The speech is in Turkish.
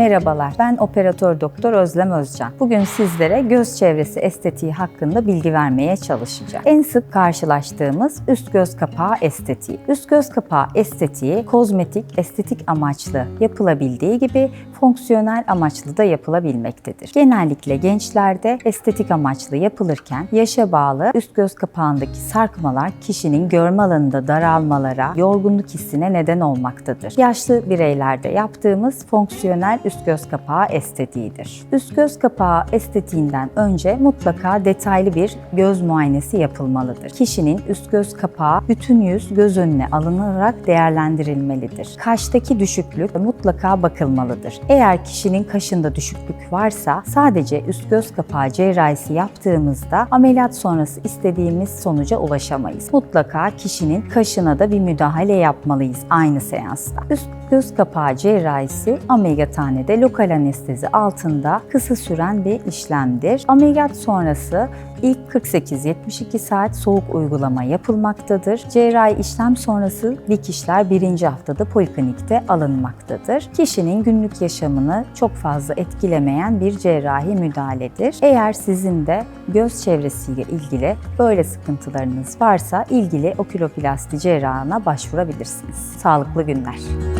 Merhabalar, ben operatör doktor Özlem Özcan. Bugün sizlere göz çevresi estetiği hakkında bilgi vermeye çalışacağım. En sık karşılaştığımız üst göz kapağı estetiği. Üst göz kapağı estetiği kozmetik, estetik amaçlı yapılabildiği gibi fonksiyonel amaçlı da yapılabilmektedir. Genellikle gençlerde estetik amaçlı yapılırken yaşa bağlı üst göz kapağındaki sarkmalar kişinin görme alanında daralmalara, yorgunluk hissine neden olmaktadır. Yaşlı bireylerde yaptığımız fonksiyonel üst göz kapağı estetiğidir. Üst göz kapağı estetiğinden önce mutlaka detaylı bir göz muayenesi yapılmalıdır. Kişinin üst göz kapağı bütün yüz göz önüne alınarak değerlendirilmelidir. Kaştaki düşüklük mutlaka bakılmalıdır. Eğer kişinin kaşında düşüklük varsa sadece üst göz kapağı cerrahisi yaptığımızda ameliyat sonrası istediğimiz sonuca ulaşamayız. Mutlaka kişinin kaşına da bir müdahale yapmalıyız aynı seansta. Üst göz kapağı cerrahisi ameliyathanede lokal anestezi altında kısa süren bir işlemdir. Ameliyat sonrası ilk 48-72 saat soğuk uygulama yapılmaktadır. Cerrahi işlem sonrası dikişler birinci haftada poliklinikte alınmaktadır. Kişinin günlük yaşamını çok fazla etkilemeyen bir cerrahi müdahaledir. Eğer sizin de göz çevresiyle ilgili böyle sıkıntılarınız varsa ilgili oküloplasti cerrahına başvurabilirsiniz. Sağlıklı günler.